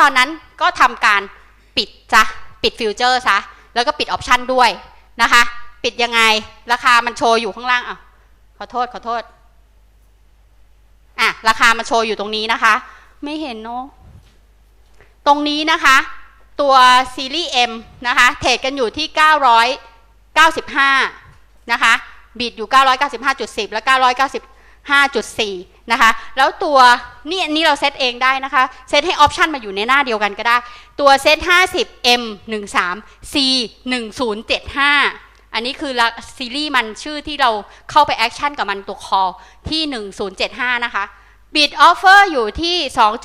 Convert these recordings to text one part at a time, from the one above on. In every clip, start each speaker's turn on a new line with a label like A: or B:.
A: ตอนนั้นก็ทำการปิดจ้ะปิดฟิวเจอร์ซะแล้วก็ปิดออปชันด้วยนะคะ ปิดยังไงราคามันโชว์อยู่ข้างล่างอะขอโทษขอโทษอะราคามันโชว์อยู่ตรงนี้นะคะ ไม่เห็นเนาะตรงนี้นะคะ ตัวซีรีส์ M นะคะ เทรดกันอยู่ที่ 995 นะคะ บิดอยู่ 995.10 และ 995.4 นะคะ แล้วตัวนี่อันนี้เราเซตเองได้นะคะ เซตให้ออปชันมาอยู่ในหน้าเดียวกันก็ได้ ตัวเซต50 M 13 C 1075 อันนี้คือซีรีส์มันชื่อที่เราเข้าไปแอคชั่นกับมันตัวคอที่ 1075 นะคะบิดออฟเฟอร์อยู่ที่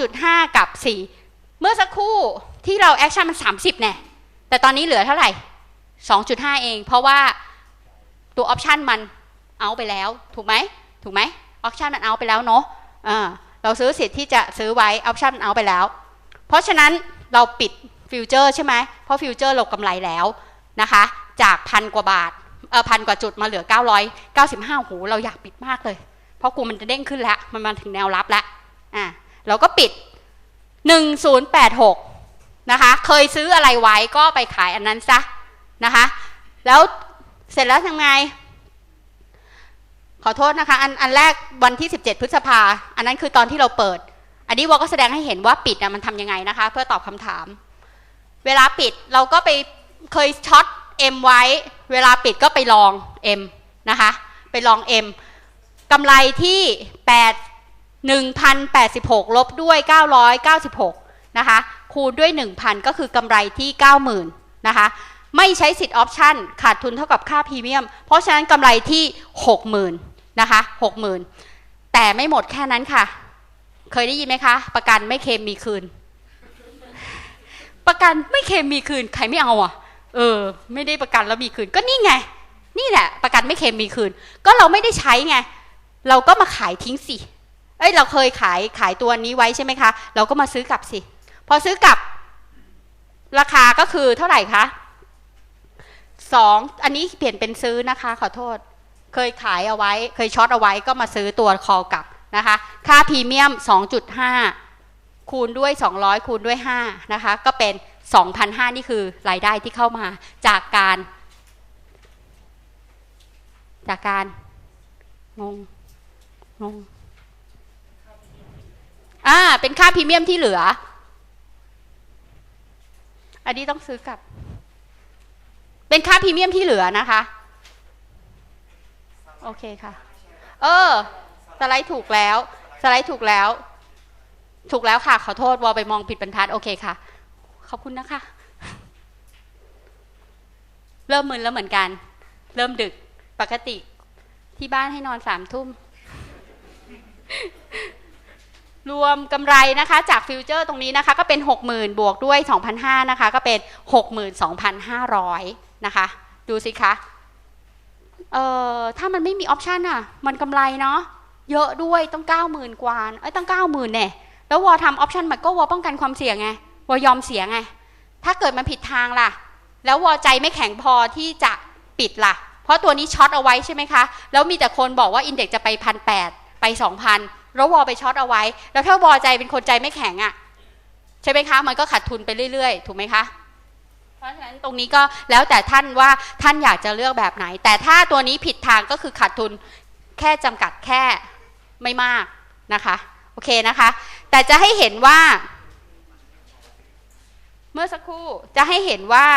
A: 2.5 กับ 4 เมื่อสักครู่ที่เราแอคชั่นมัน 30แน่แต่ตอนนี้เหลือเท่าไหร่ 2.5 เอง เพราะว่าตัวออปชันมันเอาไปแล้ว ถูกไหม ถูกไหม ออปชันมันเอาไปแล้วเนาะเราซื้อสิทธิ์ที่จะซื้อไว้ออปชันมันเอาไปแล้ว เพราะฉะนั้นเราปิดฟิวเจอร์ใช่ไหมเพราะฟิวเจอร์เรากำไรแล้วนะคะ จากพันกว่าบาทเออพันกว่าจุดมาเหลือ 995โหเราอยากปิดมากเลย เพราะกลัวมันจะเด้งขึ้นแล้ว มันมาถึงแนวรับแล้วอ่าเราก็ปิด 1086 นะคะ เคยซื้ออะไรไว้ก็ไปขายอันนั้นซะนะคะ แล้วเสร็จแล้วทำไง ขอโทษนะคะ อันอันแรกวันที่ 17 พฤษภา อันนั้นคือตอนที่เราเปิด อันนี้วอก็แสดงให้เห็นว่าปิดอะมันทำยังไงนะคะ เพื่อตอบคำถาม เวลาปิดเราก็ไปเคยช็อต M ไว้ เวลาปิดก็ไปลอง M นะคะ ไปลอง M กำไรที่ 8 1,086 ลบด้วย 996 นะคะ คูณด้วย 1,000 ก็คือกำไรที่ 90,000 นะคะ ไม่ใช้สิทธิ์ออปชั่น ขาดทุนเท่ากับค่าพรีเมียม เพราะฉะนั้นกำไรที่ 60,000 นะคะ60,000แต่ไม่หมดแค่นั้นค่ะ เคยได้ยินไหมคะ ประกันไม่เคมมีคืน ประกันไม่เคมมีคืน ใครไม่เอาอะ เออ ไม่ได้ประกันแล้วมีคืน ก็นี่ไง นี่แหละ ประกันไม่เคมมีคืน ก็เราไม่ได้ใช้ไง เราก็มาขายทิ้งสิ เอ้ย เราเคยขายขายตัวนี้ไว้ใช่ไหมคะ เราก็มาซื้อกลับสิ พอซื้อกลับ ราคาก็คือเท่าไหร่คะสองอันนี้เปลี่ยนเป็นซื้อนะคะ ขอโทษ เคยขายเอาไว้ เคยช็อตเอาไว้ก็มาซื้อตัวคอกลับนะคะ ค่าพรีเมียม 2.5 คูณด้วย 200 คูณด้วย 5 นะคะ ก็เป็น 2,500 นี่คือรายได้ที่เข้ามาจากการ จากการ งง งง อ่า เป็นค่าพรีเมียมที่เหลือ อันนี้ต้องซื้อกลับ เป็นค่าพรีเมียมที่เหลือนะคะ โอเคค่ะ เออ สไลด์ถูกแล้ว สไลด์ถูกแล้ว ถูกแล้วค่ะ ขอโทษวอลไปมองผิดบรรทัด โอเคค่ะ ขอบคุณนะคะ เริ่มมึนแล้วเหมือนกัน เริ่มดึก ปกติ ที่บ้านให้นอนสามทุ่ม รวมกำไรนะคะ จากฟิวเจอร์ตรงนี้นะคะ ก็เป็น 60,000 บวกด้วย 2,500นะคะ ก็เป็น 62,500 นะคะ ดูสิคะ เอ่อถ้ามันไม่มีออปชันอะ มันกำไรเนาะเยอะด้วยต้อง90,000กว่าเอ้ยต้อง90,000เนี่ยแล้ววอทำออปชันมันก็วอป้องกันความเสี่ยงไงวอยอมเสียไงถ้าเกิดมันผิดทางล่ะ แล้ววอใจไม่แข็งพอที่จะปิดล่ะ เพราะตัวนี้ช็อตเอาไว้ใช่ไหมคะ แล้วมีแต่คนบอกว่าอินเด็กจะไปพันแปดไป2,000แล้ววอไปช็อตเอาไว้ แล้วถ้าวอใจเป็นคนใจไม่แข็งอะ่ะใช่ไหมคะ มันก็ขาดทุนไปเรื่อยๆ ถูกไหมคะ ราะฉะนั้นตรงนี้ก็แล้วแต่ท่านว่าท่านอยากจะเลือกแบบไหน แต่ถ้าตัวนี้ผิดทางก็คือขาดทุนแค่จำกัดแค่ไม่มากนะคะโอเคนะคะ แต่จะให้เห็นว่า เมื่อสักครู่จะให้เห็นว่า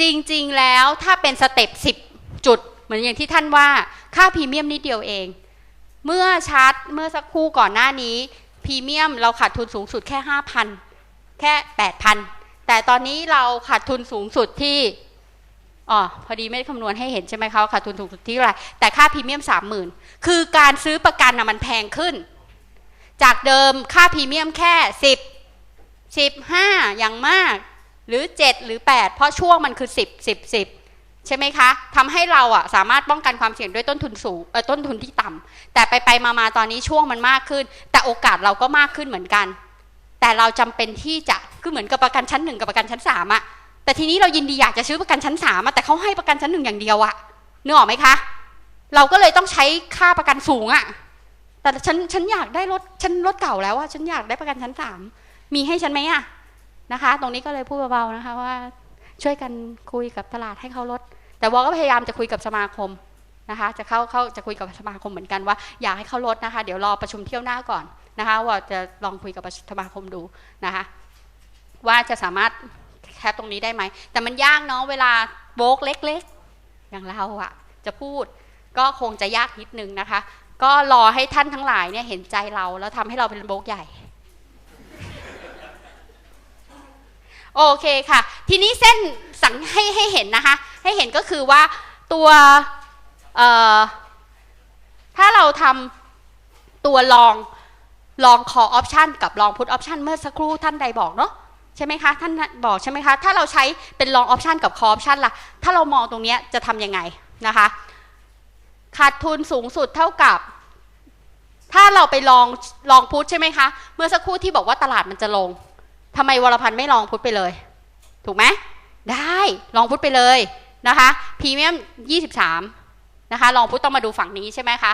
A: จริงๆแล้วถ้าเป็นสเต็ป10 จุด เหมือนอย่างที่ท่านว่าค่าพรีเมียมนิดเดียวเอง เมื่อชาร์ตเมื่อสักครู่ก่อนหน้านี้พรีเมียมเราขาดทุนสูงสุดแค่ 5,000 แค่ 8,000 แต่ตอนนี้เราขาดทุนสูงสุดที่อ๋อพอดีไม่ได้คำนวณให้เห็นใช่ไหมคะขาดทุนสูงสุดที่เท่าไรแต่ค่าพรีเมียม30,000คือการซื้อประกันนะมันแพงขึ้น จากเดิมค่าพรีเมียมแค่10 15อย่างมาก หรือ7หรือ8เพราะช่วงมันคือ10 10 10ใช่ไหมคะทำให้เราอะสามารถป้องกันความเสี่ยงด้วยต้นทุนสูงเออต้นทุนที่ต่ำแต่ไปไปมามาตอนนี้ช่วงมันมากขึ้น แต่โอกาสเราก็มากขึ้นเหมือนกัน แต่เราจำเป็นที่จะ คือเหมือนกับประกันชั้นหนึ่งกับประกันชั้นสามอะแต่ทีนี้เรายินดีอยากจะซื้อประกันชั้นสามอะแต่เขาให้ประกันชั้นหนึ่งอย่างเดียวอะนึกออกไหมคะ เราก็เลยต้องใช้ค่าประกันสูงอะแต่ฉันฉันอยากได้รถฉันรถเก่าแล้วอะฉันอยากได้ประกันชั้นสามมีให้ฉันไหมอะนะคะ ตรงนี้ก็เลยพูดเบาๆนะคะว่า ช่วยกันคุยกับตลาดให้เขาลด แต่วอก็พยายามจะคุยกับสมาคมนะคะ จะเข้าเข้าจะคุยกับสมาคมเหมือนกันว่าอยากให้เขาลดนะคะ เดี๋ยวรอประชุมเที่ยวหน้าก่อนนะคะว่าจะลองคุยกับสมาคมดูนะคะ ว่าจะสามารถแคปตรงนี้ได้ไหม แต่มันยากเนาะเวลาโบกเล็กๆ อย่างเราอะจะพูดก็คงจะยากนิดนึงนะคะ ก็รอให้ท่านทั้งหลายเนี่ยเห็นใจเราแล้วทำให้เราเป็นโบกใหญ่โอเคค่ะ ทีนี้เส้นสังให้ให้เห็นนะคะ ให้เห็นก็คือว่าตัวถ้าเราทำตัวลองลอง call option กับลอง put option เมื่อสักครู่ท่านใดบอกเนาะ ใช่ไหมคะท่านบอกใช่ไหมคะ ถ้าเราใช้เป็นลอง option กับ call option ล่ะ ถ้าเรามองตรงนี้จะทำยังไงนะคะ ขาดทุนสูงสุดเท่ากับ ถ้าเราไปลองลองพุทใช่ไหมคะ เมื่อสักครู่ที่บอกว่าตลาดมันจะลงทำไมวรพันธ์ไม่ลองพุทไปเลย ถูกไหมได้ลองพุทไปเลยนะคะพรีเมียม23นะคะลองพุทต้องมาดูฝั่งนี้ใช่ไหมคะ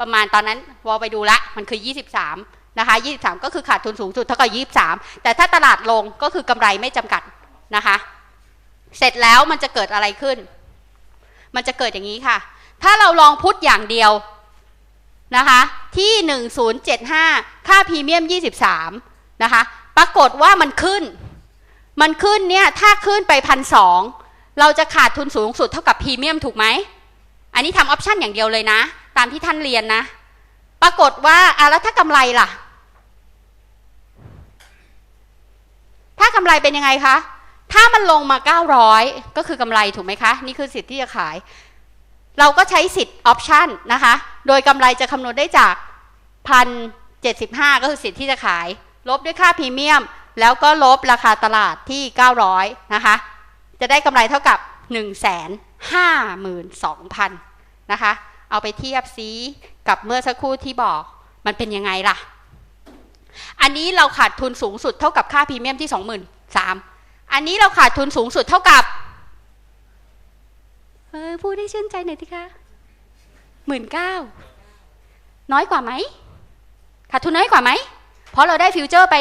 A: ประมาณตอนนั้นวอลไปดูละมันคือ 23 นะคะ23 ก็คือขาดทุนสูงสุดเท่ากับ23 แต่ถ้าตลาดลงก็คือกำไรไม่จำกัดนะคะ เสร็จแล้วมันจะเกิดอะไรขึ้น มันจะเกิดอย่างนี้ค่ะ ถ้าเราลองพุทอย่างเดียวนะคะที่ 1075 ค่าพรีเมียม 23 นะคะ ปรากฏว่ามันขึ้น มันขึ้นเนี่ย ถ้าขึ้นไปพันสองเราจะขาดทุนสูงสุดเท่ากับพรีเมียมถูกไหม อันนี้ทำออปชันอย่างเดียวเลยนะ ตามที่ท่านเรียนนะ ปรากฏว่าอะแล้วถ้ากำไรล่ะ ถ้ากำไรเป็นยังไงคะ ถ้ามันลงมา 900 ก็คือกำไรถูกไหมคะ นี่คือสิทธิ์ที่จะขาย เราก็ใช้สิทธิ์ออปชันนะคะ โดยกำไรจะคำนวณได้จากพันเก็คือสิทธิ์ที่จะขาย ลบด้วยค่าพรีเมียม แล้วก็ลบราคาตลาดที่ 900 นะคะ จะได้กำไรเท่ากับ 1 5 2 0 0 0 นะคะ เอาไปเทียบซีกับเมื่อสักครู่ที่บอกมันเป็นยังไงล่ะ อันนี้เราขาดทุนสูงสุดเท่ากับค่าพรีเมียมที่23,000อันนี้เราขาดทุนสูงสุดเท่ากับเออพูดได้ชื่นใจหน่อยสิคะหมื่นเก้าน้อยกว่าไหมขาดทุนน้อยกว่าไหม เพราะเราได้ฟิวเจอร์ไป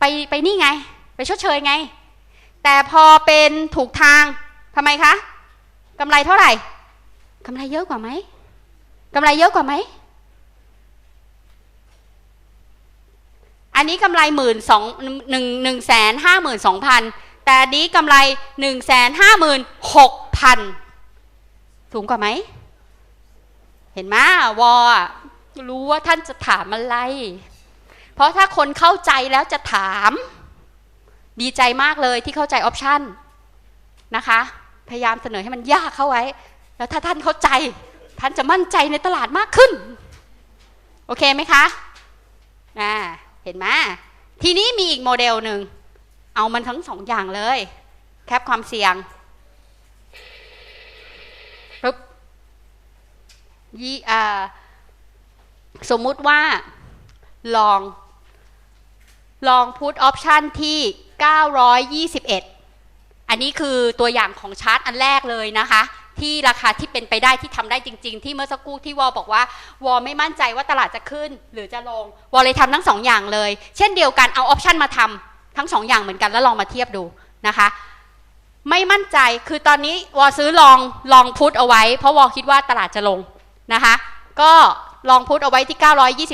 A: ไปไปนี่ไง ไปชดเชยไง แต่พอเป็นถูกทางทำไมคะกำไรเท่าไหร่กำไรเยอะกว่าไหมกำไรเยอะกว่าไหม อันนี้กำไรหมื่นสองหนึ่งหนึ่งแสนห้าหมื่นสองพันแต่อันนี้กำไรหนึ่งแสนห้าหมื่นหกพันสูงกว่าไหม เห็นไหมวอรู้ว่าท่านจะถามอะไร เพราะถ้าคนเข้าใจแล้วจะถาม ดีใจมากเลยที่เข้าใจออปชันนะคะ พยายามเสนอให้มันยากเข้าไว้ แล้วถ้าท่านเข้าใจ ท่านจะมั่นใจในตลาดมากขึ้น โอเคไหมคะอ่า เห็นไหมทีนี้มีอีกโมเดลหนึ่ง เอามันทั้งสองอย่างเลย แคปความเสี่ยงปึ๊บยี่อ่าสมมุติว่าลอง ลองพุทออปชันที่ 921 อันนี้คือตัวอย่างของชาร์ตอันแรกเลยนะคะ ที่ราคาที่เป็นไปได้ที่ทำได้จริง ๆ ที่เมื่อสักครู่ที่วอบอกว่าวอไม่มั่นใจว่าตลาดจะขึ้น หรือจะลงวอเลยทำทั้งสองอย่างเลย เช่นเดียวกันเอาออปชันมาทำทั้งสองอย่างเหมือนกันแล้วลองมาเทียบดูนะคะ ไม่มั่นใจคือตอนนี้วอซื้อลองลองพุทเอาไว้ เพราะวอคิดว่าตลาดจะลงนะคะ ก็ลองพุทเอาไว้ที่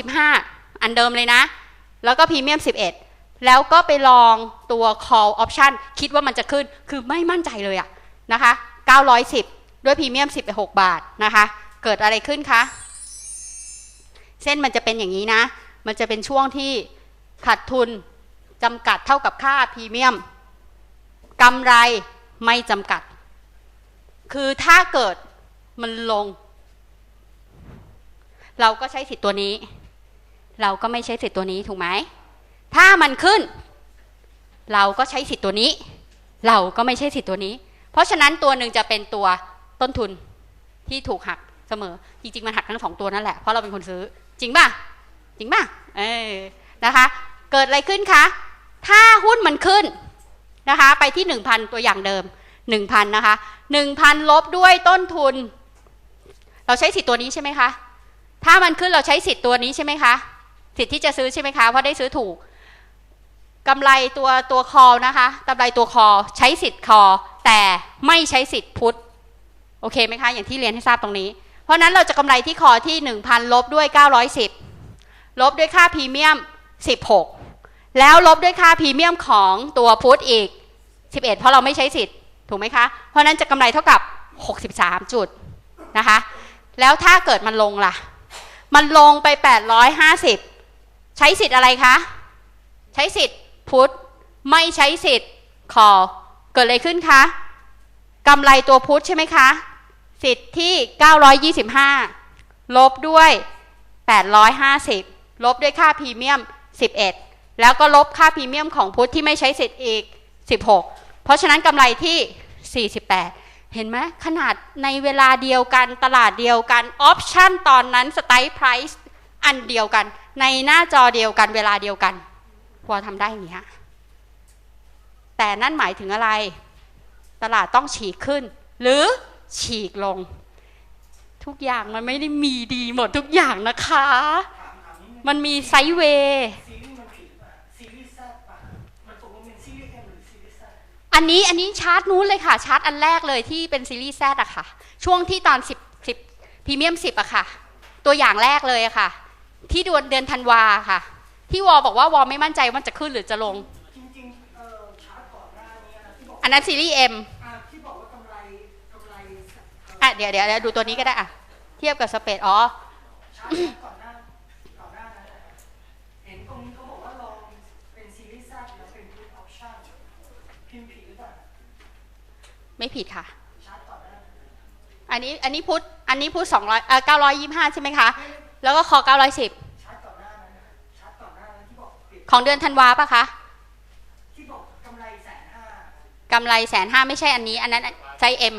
A: 925 อันเดิมเลยนะ แล้วก็พรีเมียม 11 แล้วก็ไปลองตัว call option คิดว่ามันจะขึ้นคือไม่มั่นใจเลยอะนะคะ 910 ด้วยพรีเมียม 16 บาทนะคะ เกิดอะไรขึ้นคะ เส้นมันจะเป็นอย่างนี้นะ มันจะเป็นช่วงที่ขาดทุนจำกัดเท่ากับค่าพรีเมียมกำไรไม่จำกัด คือถ้าเกิดมันลง เราก็ใช้สิทธิ์ตัวนี้ เราก็ไม่ใช้สิทธิ์ตัวนี้ถูกไหม ถ้ามันขึ้น เราก็ใช้สิทธิ์ตัวนี้ เราก็ไม่ใช่สิทธิ์ตัวนี้ เพราะฉะนั้นตัวหนึ่งจะเป็นตัว ต้นทุนที่ถูกหักเสมอ จริงๆมันหักทั้งสองตัวนั่นแหละ เพราะเราเป็นคนซื้อ จริงป่ะ จริงป่ะ เออ นะคะ เกิดอะไรขึ้นคะ ถ้าหุ้นมันขึ้นนะคะ ไปที่1,000ตัวอย่างเดิม1,000นะคะ1,000ลบด้วยต้นทุน เราใช้สิทธิ์ตัวนี้ใช่ไหมคะ ถ้ามันขึ้นเราใช้สิทธิ์ตัวนี้ใช่ไหมคะ สิทธิ์ที่จะซื้อใช่ไหมคะ เพราะได้ซื้อถูกกำไรตัวตัวคอนะคะกำไรตัวคอใช้สิทธิ์คอแต่ไม่ใช้สิทธิ์พุทธ โอเคไหมคะ อย่างที่เรียนให้ทราบตรงนี้ เพราะนั้นเราจะกำไรที่คอที่ 1,000 ลบด้วย 910 ลบด้วยค่าพรีเมียม 16 แล้วลบด้วยค่าพรีเมียมของตัวพุทอีก 11 เพราะเราไม่ใช้สิทธิ์ถูกไหมคะ เพราะนั้นจะกำไรเท่ากับ 63 จุดนะคะ แล้วถ้าเกิดมันลงล่ะ มันลงไป 850 ใช้สิทธิ์อะไรคะ ใช้สิทธิ์พุทไม่ใช้สิทธิ์คอเกิดอะไรขึ้นคะกำไรตัวพุทธใช่ไหมคะ สิทธิ์ที่ 925 ลบด้วย 850 ลบด้วยค่าพรีเมียม 11 แล้วก็ลบค่าพรีเมียมของพุทธที่ไม่ใช้สิทธิ์อีก 16 เพราะฉะนั้นกำไรที่ 48 เห็นไหมขนาดในเวลาเดียวกันตลาดเดียวกัน ออปชันตอนนั้นสไตล์ไพรซ์อันเดียวกัน ในหน้าจอเดียวกันเวลาเดียวกันพอทำได้อย่างนี้ยแต่นั่นหมายถึงอะไร ตลาดต้องฉีกขึ้น หรือ ฉีกลง ทุกอย่างมันไม่ได้มีดีหมดทุกอย่างนะคะ
B: ถามถามนิดนึง
A: มันมีไซด์เวย์
B: ซีรีส์มันผิดป่ะซีรีส์แซดป่ะมันตกลงเป็นซีรีส์เอ็มหรือซีรีส์แซด
A: อันนี้อันนี้ชาร์ตนู้นเลยค่ะ ชาร์ตอันแรกเลยที่เป็นซีรีส์แซดอะค่ะ ช่วงที่ตอน10 10พรีเมียม10อะค่ะ ตัวอย่างแรกเลยอะค่ะ ที่เดือนเดือนธันวาค่ะ ที่วอบอกว่าวอไม่มั่นใจว่ามันจะขึ้นหรือจะลง
B: จริงๆเอ่อชาร์ตก่อนหน้านี้นะที่บอก
A: อันนั้นซีรีส์ M
B: อ่าที่บอกว่ากำไรกำไรเอะ
A: เดี๋ยวเดี๋ยวเดี๋ยวดูตัวนี้ก็ได้อะเทียบกับสเปดอ๋อ
B: ชาร์ตก่อนหน้าก่อนหน้านั้นน่ะเห็นตรงนี้เขาบอกว่าลองเป็นซีรีส์แซดแล้วเป็นพุทออปชั่นพิมพ์ผิดหรือเปล่า
A: ไม่ผิดค่ะ
B: ชาร์ตก่อนหน้า
A: อันนี้อันนี้พุทธอันนี้พุทธสองร้อยเอ่อเก้าร้อยยี่ห้าใช่ไหมคะ แล้วก็คอเก้าร้อยสิบ
B: ชาร์ตก่อนหน้านั้นน่ะชาร์ตก่อนหน้านั้นที่บอกปิด
A: ของเดือนธันวาปะคะ
B: ที่บอกกำไรแสนห้า
A: กำไรแสนห้าไม่ใช่อันนี้ อันนั้นไซส์ M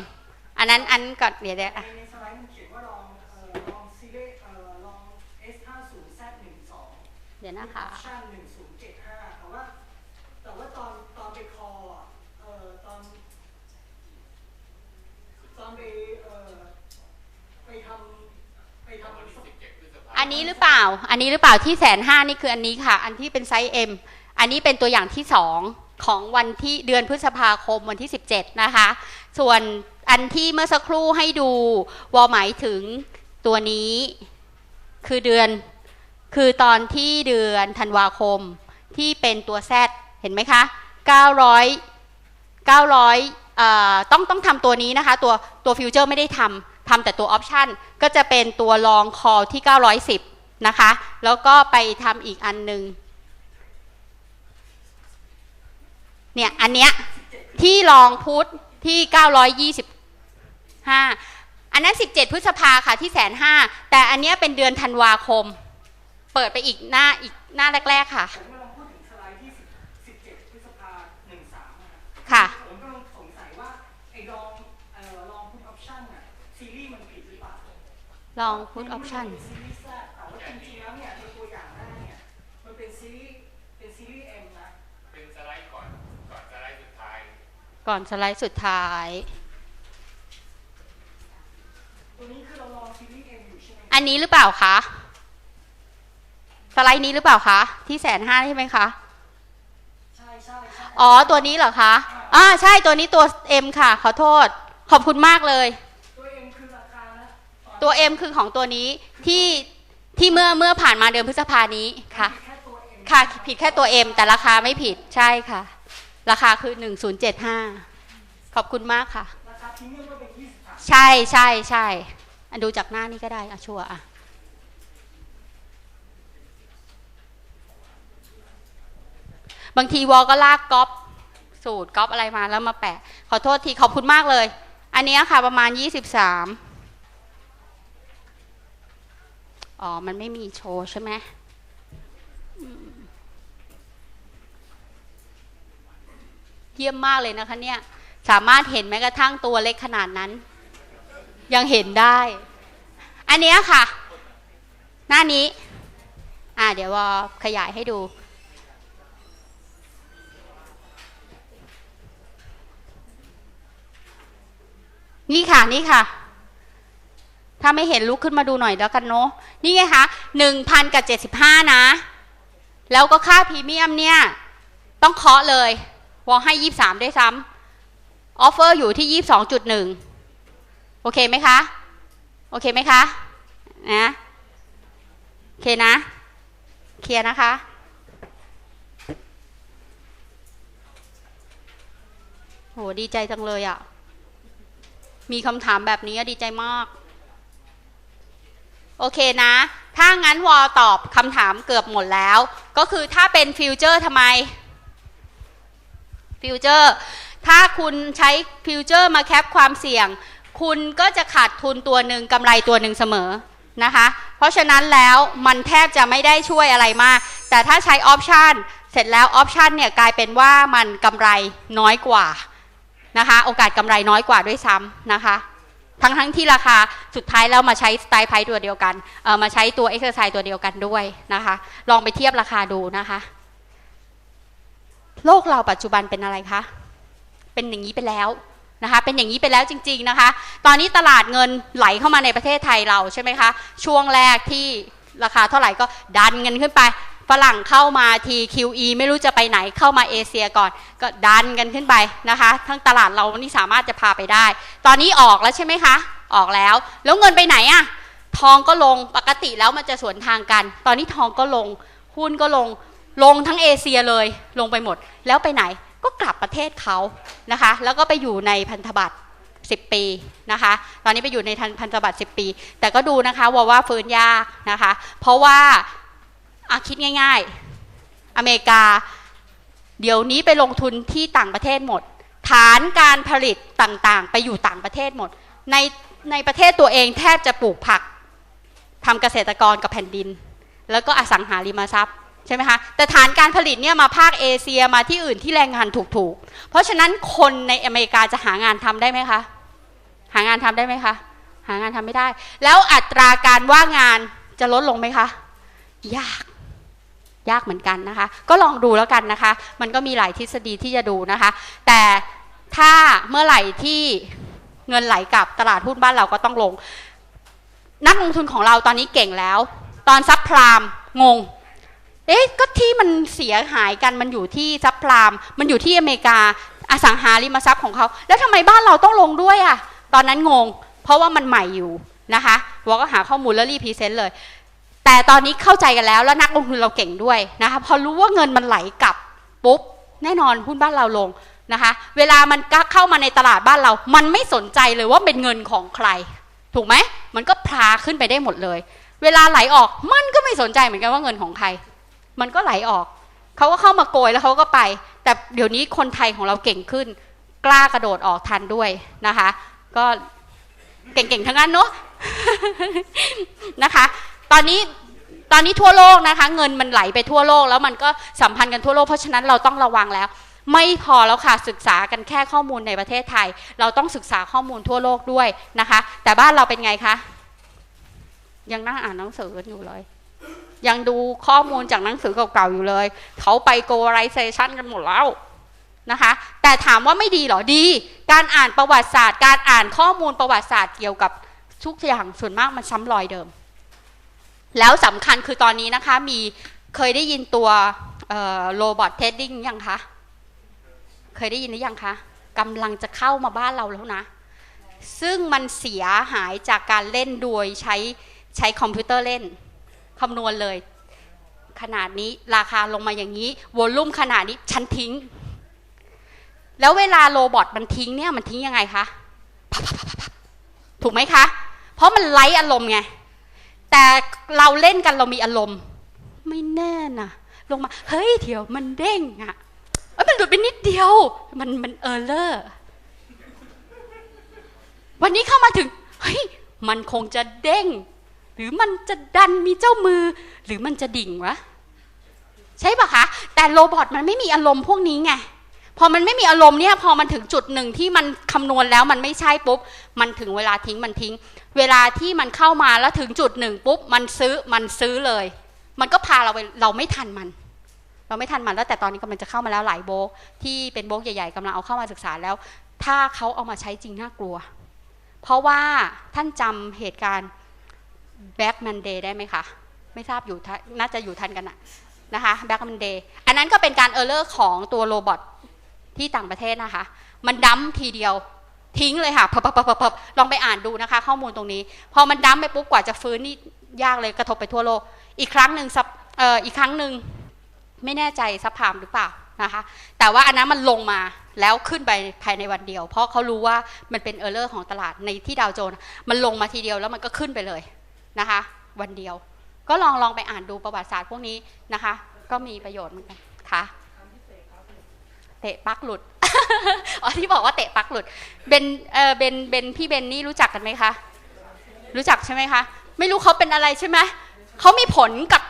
A: อันนั้นอันก่อนเดี๋ยวเดี๋ยว
B: ใน
A: อะ
B: ในสไลด์มันเขียนว่าลองเอ่อลองซีรีส์เอ่อลอง S50 Z12
A: เดี๋ยวนะคะ
B: ออปชั่น1075แต่ว่าแต่ว่าตอนตอนไปคออะเอ่อตอนตอนไปเอ่อไปทำไปทำ
A: อันนี้หรือเปล่า อันนี้หรือเปล่าที่แสนห้านี่คืออันนี้ค่ะ อันที่เป็นไซส์ M อันนี้เป็นตัวอย่างที่สองของวันที่เดือนพฤษภาคมวันที่ 17 นะคะ ส่วน อันที่เมื่อสักครู่ให้ดูวอหมายถึงตัวนี้ คือเดือน คือตอนที่เดือนธันวาคมที่เป็นตัว Z เห็นไหมคะ 900 900เอ่อต้องต้องทำตัวนี้นะคะ ตัวตัวฟิวเจอร์ไม่ได้ทำทำแต่ตัวออปชันก็จะเป็นตัวลองคอลที่ 910 นะคะ แล้วก็ไปทำอีกอันหนึ่งเนี่ย อันเนี้ยที่ลองพุทธที่ 925อันนั้น 17 พฤษภาค่ะที่แสนห้าแต่อันเนี้ยเป็นเดือนธันวาคม เปิดไปอีกหน้าอีกหน้าแรก ๆ ค่ะ
B: ผมกำลังพูดถึงสไลด์ที่10 17พฤษภา13นะฮะ
A: ค่ะ
B: ผมกำลังสงสัยว่าไอ้ลองเอ่อลองพุทออปชั่นอะซีรีส์มันผิดหรือเปล่า
A: ลองพุทออปชัน
B: ซีรีส์แซดแต่ว่าจริงๆแล้วเนี่ยในตัวอย่างหน้าเนี่ยมันเป็นซีรีส์เป็นซีรีส์เอ็มนะ
C: เป็นสไลด์ก่อนก่อนสไลด์สุดท้าย
A: ก่อนสไลด์สุดท้าย
B: ตัวนี้คือเราลองซีรีส์เอ็มอยู่ใช่ไหม
A: อันนี้หรือเปล่าคะสไลด์นี้หรือเปล่าคะที่แสนห้าใช่ไหมคะ
B: ใช่ใช่ใช่
A: อ๋อตัวนี้เหรอคะอ่าใช่ตัวนี้ตัว M ค่ะ ขอโทษ ขอบคุณมากเลย
B: ตัวเอ็มคือราคานะตอน
A: ตัว M คือของตัวนี้ที่ที่เมื่อเมื่อผ่านมาเดือนพฤษภานี้ค่ะ
B: แค่ตัวเอ็ม
A: ค่ะผิดแค่ตัว M แต่ราคาไม่ผิดใช่ค่ะ ราคาคือ 1075 ขอบคุณมากค่ะ
B: ราคาพรีเมียมก็เป็นยี่สิบสาม
A: ใช่ใช่ใช่ อันดูจากหน้านี่ก็ได้อะชัวร์อะบางทีวอลก็ลากก๊อปสูตรก๊อปอะไรมาแล้วมาแปะ ขอโทษทีขอบคุณมากเลย อันนี้ค่ะประมาณ23อ๋อ มันไม่มีโชว์ใช่ไหมอืมเยี่ยมมากเลยนะคะเนี่ย สามารถเห็นแม้กระทั่งตัวเล็กขนาดนั้น ยังเห็นได้ อันนี้ค่ะ หน้านี้ อ่า เดี๋ยววอขยายให้ดูนี่ค่ะนี่ค่ะ ถ้าไม่เห็นลุกขึ้นมาดูหน่อยแล้วกันเนาะนี่ไงคะหนึ่งพันกับเจ็ดสิบห้านะ แล้วก็ค่าพรีเมียมเนี่ย ต้องเคาะเลยวอให้ยี่สามด้วยซ้ำออฟเฟอร์อยู่ที่ยี่สองจุดหนึ่งโอเคไหมคะ โอเคไหมคะนะโอเคนะ เคลียร์นะคะโหดีใจจังเลยอะ่ะ มีคำถามแบบนี้ดีใจมาก โอเคนะ ถ้างั้นวอตอบคำถามเกือบหมดแล้ว ก็คือถ้าเป็นฟิวเจอร์ทำไม ฟิวเจอร์ ถ้าคุณใช้ฟิวเจอร์มาแคปความเสี่ยง คุณก็จะขาดทุนตัวหนึ่งกำไรตัวหนึ่งเสมอนะคะ เพราะฉะนั้นแล้วมันแทบจะไม่ได้ช่วยอะไรมาก แต่ถ้าใช้ออปชันเสร็จแล้วออปชันเนี่ยกลายเป็นว่ามันกำไรน้อยกว่านะคะ โอกาสกำไรน้อยกว่าด้วยซ้ำนะคะ ทั้งทั้งที่ราคาสุดท้ายแล้วมาใช้สไตล์ไพตัวเดียวกันเออมาใช้ตัวเอ็กซ์ไซส์ตัวเดียวกันด้วยนะคะ ลองไปเทียบราคาดูนะคะ โลกเราปัจจุบันเป็นอะไรคะ เป็นอย่างนี้ไปแล้ว นะคะเป็นอย่างนี้ไปแล้วจริง ๆนะคะ ตอนนี้ตลาดเงินไหลเข้ามาในประเทศไทยเราใช่ไหมคะช่วงแรกที่ราคาเท่าไหร่ก็ดันเงินขึ้นไปฝรั่งเข้ามาที QE ไม่รู้จะไปไหนเข้ามาเอเชียก่อน ก็ดันกันขึ้นไปนะคะ ทั้งตลาดเรานี่สามารถจะพาไปได้ ตอนนี้ออกแล้วใช่ไหมคะ ออกแล้ว แล้วเงินไปไหนอะทองก็ลงปกติแล้วมันจะสวนทางกัน ตอนนี้ทองก็ลงหุ้นก็ลงลงทั้งเอเชียเลยลงไปหมด แล้วไปไหน ก็กลับประเทศเขานะคะ แล้วก็ไปอยู่ในพันธบัตร10 ปีนะคะ ตอนนี้ไปอยู่ในพันธบัตร10 ปี แต่ก็ดูนะคะว่าว่าฟื้นยากนะคะ เพราะว่าอาคิดง่ายๆ อเมริกา เดี๋ยวนี้ไปลงทุนที่ต่างประเทศหมด ฐานการผลิตต่างๆ ไปอยู่ต่างประเทศหมด ในในประเทศตัวเองแทบจะปลูกผักทำเกษตรกรกับแผ่นดิน แล้วก็อสังหาริมทรัพย์ ใช่ไหมคะแต่ฐานการผลิตเนี่ยมาภาคเอเชียมาที่อื่นที่แรงงานถูกๆ เพราะฉะนั้นคนในอเมริกาจะหางานทำได้ไหมคะหางานทำได้ไหมคะหางานทำไม่ได้ แล้วอัตราการว่างงานจะลดลงไหมคะ ยากยากเหมือนกันนะคะ ก็ลองดูแล้วกันนะคะ มันก็มีหลายทฤษฎีที่จะดูนะคะ แต่ถ้าเมื่อไหร่ที่เงินไหลกลับตลาดหุ้นบ้านเราก็ต้องลง นักลงทุนของเราตอนนี้เก่งแล้ว ตอนซับพรามงง เอ๊ะก็ที่มันเสียหายกันมันอยู่ที่ซับพราม มันอยู่ที่อเมริกาอสังหาริมทรัพย์ของเขา แล้วทำไมบ้านเราต้องลงด้วยอะ่ะ ตอนนั้นงง เพราะว่ามันใหม่อยู่นะคะวอก็หาข้อมูลแล้วรีพรีเซนต์เลย แต่ตอนนี้เข้าใจกันแล้วแล้วนักลงทุนเราเก่งด้วยนะคะพอรู้ว่าเงินมันไหลกลับปุ๊บแน่นอนหุ้นบ้านเราลงนะคะ เวลามันเข้ามาในตลาดบ้านเรา มันไม่สนใจเลยว่าเป็นเงินของใคร ถูกไหมมันก็พลาขึ้นไปได้หมดเลย เวลาไหลออกมันก็ไม่สนใจเหมือนกันว่าเงินของใคร มันก็ไหลออก เขาก็เข้ามาโกยแล้วเขาก็ไป แต่เดี๋ยวนี้คนไทยของเราเก่งขึ้น กล้ากระโดดออกทันด้วยนะคะ ก็เก่งๆทั้งนั้นเนาะนะคะ ตอนนี้ตอนนี้ทั่วโลกนะคะ เงินมันไหลไปทั่วโลก แล้วมันก็สัมพันธ์กันทั่วโลกเพราะฉะนั้นเราต้องระวังแล้ว ไม่พอแล้วค่ะศึกษากันแค่ข้อมูลในประเทศไทย เราต้องศึกษาข้อมูลทั่วโลกด้วยนะคะ แต่บ้านเราเป็นไงคะยังนั่งอ่านหนังสือกันอยู่เลย ยังดูข้อมูลจากหนังสือเก่าๆอยู่เลย เขาไป globalization กันหมดแล้วนะคะ แต่ถามว่าไม่ดีหรอดี การอ่านประวัติศาสตร์ การอ่านข้อมูลประวัติศาสตร์เกี่ยวกับทุกอย่างส่วนมากมันซ้ำรอยเดิม แล้วสำคัญคือตอนนี้นะคะมีเคยได้ยินตัวโรบอทเทดดิ้งยังคะ เคยได้ยินหรือยังคะกำลังจะเข้ามาบ้านเราแล้วนะ ซึ่งมันเสียหายจากการเล่นโดยใช้ใช้คอมพิวเตอร์เล่น คำนวณเลย ขนาดนี้ราคาลงมาอย่างนี้วอลลุ่มขนาดนี้ฉันทิ้ง แล้วเวลาโรบอทมันทิ้งเนี่ยมันทิ้งยังไงคะถูกไหมคะ เพราะมันไล่อารมณ์ไง แต่เราเล่นกันเรามีอารมณ์ ไม่แน่นะลงมา เฮ้ยเดี๋ยวมันเด้งอะเอ้ยมันหลุดไปนิดเดียว มันมันเออร์เลอร์วันนี้เข้ามาถึง เฮ้ย มันคงจะเด้ง หรือมันจะดันมีเจ้ามือ หรือมันจะดิ่งวะใช่ปะคะ แต่โรบอทมันไม่มีอารมณ์พวกนี้ไง พอมันไม่มีอารมณ์เนี่ย พอมันถึงจุดหนึ่งที่มันคำนวณแล้วมันไม่ใช่ปุ๊บ มันถึงเวลาทิ้งมันทิ้ง เวลาที่มันเข้ามาแล้วถึงจุดหนึ่งปุ๊บ มันซื้อ มันซื้อเลย มันก็พาเราไป เราไม่ทันมัน เราไม่ทันมันแล้ว แต่ตอนนี้กำลังจะเข้ามาแล้วหลายโบกที่เป็นโบกใหญ่ๆกำลังเอาเข้ามาศึกษาแล้ว ถ้าเขาเอามาใช้จริงน่ากลัว เพราะว่าท่านจำเหตุการณ์ Black Monday ได้ไหมคะ ไม่ทราบอยู่น่าจะอยู่ทันกันอะนะคะแบ็กมันเดย์อันนั้นก็เป็นการเออร์เลอร์ของตัวโรบอทที่ต่างประเทศนะคะ มันดั้มทีเดียวทิ้งเลยค่ะพับพับพับลองไปอ่านดูนะคะ ข้อมูลตรงนี้ พอมันดั้มไปปุ๊บกว่าจะฟื้นนี่ยากเลยกระทบไปทั่วโลก อีกครั้งหนึ่งเอ่ออีกครั้งหนึ่งไม่แน่ใจซับพามหรือเปล่านะคะ แต่ว่าอันนั้นมันลงมาแล้วขึ้นไปภายในวันเดียว เพราะเขารู้ว่ามันเป็นเออร์เลอร์ของตลาดในที่ดาวโจนส์มันลงมาทีเดียวแล้วมันก็ขึ้นไปเลย นะคะ วันเดียว ก็ลองลองไปอ่านดูประวัติศาสตร์พวกนี้นะคะ ก็มีประโยชน์เหมือนกันค่ะเตะปักหลุดอ๋อที่บอกว่าเตะปักหลุดเบนเออเบนเบนพี่เบนนี่รู้จักกันไหมคะรู้จักใช่ไหมคะ ไม่รู้เขาเป็นอะไรใช่ไหมเขามีผลกับ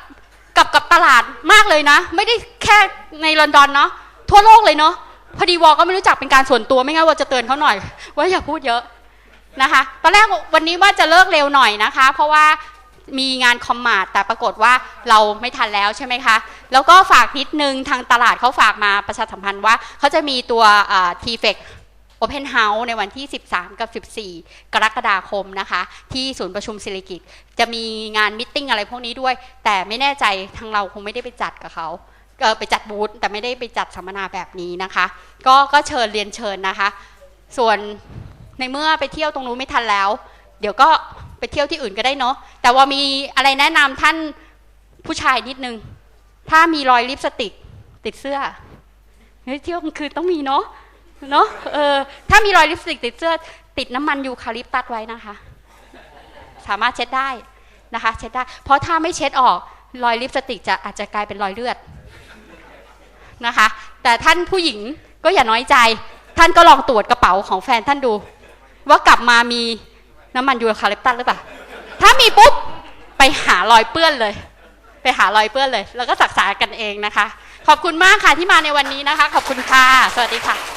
A: กับกับตลาดมากเลยนะ ไม่ได้แค่ในลอนดอนเนาะทั่วโลกเลยเนาะพอดีวอลก็ไม่รู้จักเป็นการส่วนตัวไม่งั้นว่าจะเตือนเขาหน่อย ว่าอย่าพูดเยอะ นะคะ ตอนแรกวันนี้ว่าจะเลิกเร็วหน่อยนะคะ เพราะว่ามีงานคอมมาดแต่ปรากฏว่าเราไม่ทันแล้วใช่ไหมคะ แล้วก็ฝากนิดนึงทางตลาดเขาฝากมาประชาสัมพันธ์ว่าเขาจะมีตัวทีเฟก Open House ในวันที่ 13 กับ 14 กรกฎาคมนะคะ ที่ศูนย์ประชุมศิริกิตจะมีงานมิทติ้งอะไรพวกนี้ด้วย แต่ไม่แน่ใจทางเราคงไม่ได้ไปจัดกับเขาไปจัดบูธแต่ไม่ได้ไปจัดสัมมนาแบบนี้นะคะ ก็ก็เชิญเรียนเชิญนะคะ ส่วน ในเมื่อไปเที่ยวตรงนู้นไม่ทันแล้ว เดี๋ยวก็ไปเที่ยวที่อื่นก็ได้เนาะแต่ว่ามีอะไรแนะนำท่านผู้ชายนิดนึง ถ้ามีรอยลิปสติก ติดเสื้อเฮ้ยเที่ยวกลางคืนต้องมีเนาะเนาะเออถ้ามีรอยลิปสติกติดเสื้อ ติดน้ำมันยูคาลิปตัสไว้นะคะ สามารถเช็ดได้นะคะ เช็ดได้ เพราะถ้าไม่เช็ดออกรอยลิปสติกจะอาจจะกลายเป็นรอยเลือดนะคะ แต่ท่านผู้หญิงก็อย่าน้อยใจ ท่านก็ลองตรวจกระเป๋าของแฟนท่านดู ว่ากลับมามีน้ำมันยูคาลิปตัสหรือเปล่า ถ้ามีปุ๊บไปหารอยเปื้อนเลย ไปหารอยเปื้อนเลย แล้วก็ศึกษากันเองนะคะ ขอบคุณมากค่ะที่มาในวันนี้นะคะ ขอบคุณค่ะ สวัสดีค่ะ